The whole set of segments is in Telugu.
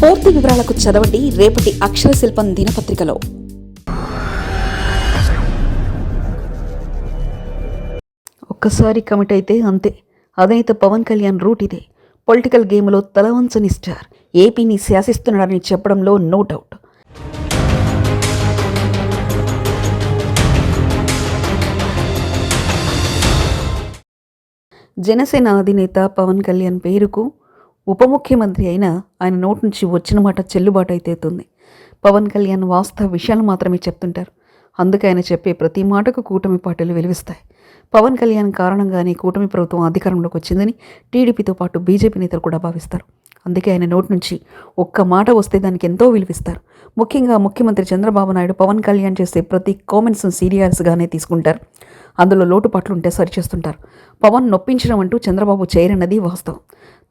పూర్తి వివరాలకు చదవండి రేపటి అక్షర శిల్పం దినపత్రికలో. ఒక్కసారి కమిట్ అయితే అంతే. అదైతే పవన్ కళ్యాణ్ రూట్ ఇదే పొలిటికల్ గేమ్లో తలవంచని స్టార్. ఏపీని శాసిస్తున్నాడని చెప్పడంలో నో డౌట్. జనసేన అధినేత పవన్ కళ్యాణ్ పేరుకు ఉప ముఖ్యమంత్రి అయిన ఆయన నోటి నుంచి వచ్చిన మాట చెల్లుబాటు అయితే అవుతుంది. పవన్ కళ్యాణ్ వాస్తవ విషయాలు మాత్రమే చెప్తుంటారు. అందుకే ఆయన చెప్పే ప్రతి మాటకు కూటమి పార్టీలు వెలువిస్తాయి. పవన్ కళ్యాణ్ కారణంగానే కూటమి ప్రభుత్వం అధికారంలోకి వచ్చిందని టీడీపీతో పాటు బీజేపీ నేతలు కూడా భావిస్తారు. అందుకే ఆయన నోటి నుంచి ఒక్క మాట వస్తే దానికి ఎంతో విలువిస్తారు. ముఖ్యంగా ముఖ్యమంత్రి చంద్రబాబు నాయుడు పవన్ కళ్యాణ్ చేసే ప్రతి కామెంట్స్ను సీరియస్గానే తీసుకుంటారు. అందులో లోటుపాట్లు ఉంటే సరిచేస్తుంటారు. పవన్ నొప్పించడం అంటూ చంద్రబాబు చేయరన్నది వాస్తవం.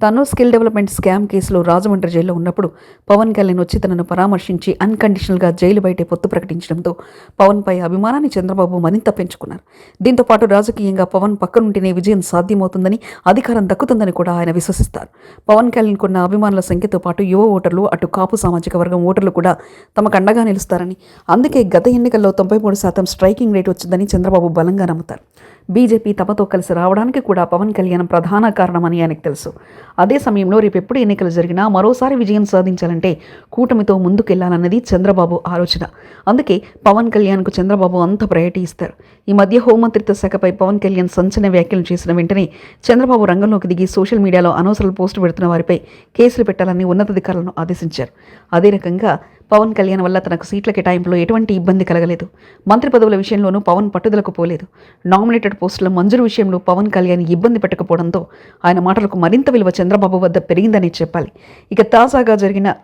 తను స్కిల్ డెవలప్మెంట్ స్కామ్ కేసులో రాజమండ్రి జైల్లో ఉన్నప్పుడు పవన్ కళ్యాణ్ వచ్చి తనను పరామర్శించి అన్కండిషనల్గా జైలు బయటే పొత్తు ప్రకటించడంతో పవన్పై అభిమానాన్ని చంద్రబాబు మరింత పెంచుకున్నారు. దీంతో పాటు రాజకీయంగా పవన్ పక్కనుంటేనే విజయం సాధ్యమవుతుందని అధికారం దక్కుతుందని కూడా ఆయన విశ్వసిస్తారు. పవన్ కళ్యాణ్ కొన్న అభిమానుల సంఖ్యతో పాటు యువ ఓటర్లు అటు కాపు సామాజిక వర్గం ఓటర్లు కూడా తమకు అండగా నిలుస్తారని అందుకే గత ఎన్నికల్లో తొంభై మూడు శాతం స్ట్రైకింగ్ రేట్ వచ్చిందని చంద్రబాబు బలంగా నమ్ముతారు. బీజేపీ తమతో కలిసి రావడానికి కూడా పవన్ కళ్యాణ్ ప్రధాన కారణమని ఆయనకు తెలుసు. అదే సమయంలో రేపు ఎప్పుడు ఎన్నికలు జరిగినా మరోసారి విజయం సాధించాలంటే కూటమితో ముందుకెళ్ళాలన్నది చంద్రబాబు ఆలోచన. అందుకే పవన్ కళ్యాణ్కు చంద్రబాబు అంత ప్రయారిటీ ఇస్తారు. ఈ మధ్య హోంమంత్రిత్వ శాఖపై పవన్ కళ్యాణ్ సంచలన వ్యాఖ్యలు చేసిన వెంటనే చంద్రబాబు రంగంలోకి దిగి సోషల్ మీడియాలో అనవసర పోస్టు పెడుతున్న వారిపై కేసులు పెట్టాలని ఉన్నతాధికారులను ఆదేశించారు. అదే రకంగా పవన్ కళ్యాణ్ వల్ల తనకు సీట్ల కేటాయింపులో ఎటువంటి ఇబ్బంది కలగలేదు. మంత్రి పదవుల విషయంలోనూ పవన్ పట్టుదలకు పోలేదు. నామినేటెడ్ పోస్టుల మంజూరు విషయంలో పవన్ కళ్యాణ్ ఇబ్బంది పెట్టకపోవడంతో ఆయన మాటలకు మరింత విలువ చంద్రబాబు వద్ద పెరిగిందని చెప్పాలి. ఇక తాజాగా జరిగిన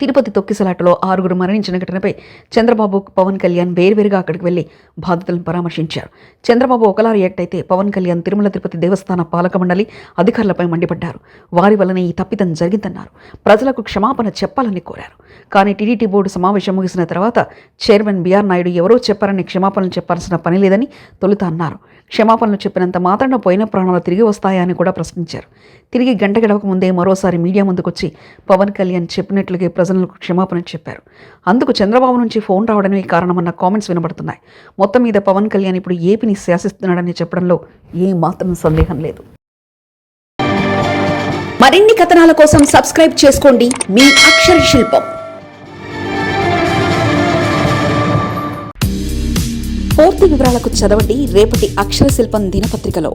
తిరుపతి తొక్కిసలాటలో ఆరుగురు మరణించిన ఘటనపై చంద్రబాబు పవన్ కళ్యాణ్ వేర్వేరుగా అక్కడికి వెళ్ళి బాధితులను పరామర్శించారు. చంద్రబాబు ఒకలా రియాక్ట్ అయితే పవన్ కళ్యాణ్ తిరుమల తిరుపతి దేవస్థాన పాలక మండలి అధికారులపై మండిపడ్డారు. వారి వల్లనే ఈ తప్పిదం జరిగిందన్నారు. ప్రజలకు క్షమాపణ చెప్పాలని కోరారు. కానీ టీడీటీ బోర్డు సమావేశం ముగిసిన తర్వాత చైర్మన్ బీఆర్ నాయుడు ఎవరో చెప్పారని క్షమాపణలు చెప్పాల్సిన పని లేదని తొలుత అన్నారు. క్షమాపణలు చెప్పినంత మాత్రాన పోయిన ప్రాణాలు తిరిగి వస్తాయా అని కూడా ప్రశ్నించారు. తిరిగి గంట గడవక ముందే మరోసారి మీడియా ముందుకొచ్చి పవన్ కళ్యాణ్ చెప్పినట్లుగా ప్రజలకు క్షమాపణ చెప్పారు. అందుకు చంద్రబాబు నుంచి ఫోన్ రావడమే కారణమన్న కామెంట్స్ వినబడుతున్నాయి. మొత్తం మీద పవన్ కళ్యాణ్ ఇప్పుడు ఏపీని శాసిస్తున్నాడని చెప్పడంలో ఏమాత్రం మాత్రం సందేహం లేదు. మరిన్ని కథనాల కోసం సబ్స్క్రైబ్ చేసుకోండి మీ అక్షర శిల్పం. పూర్తి వివరాలకు చదవండి రేపటి అక్షర శిల్పం దినపత్రికలో.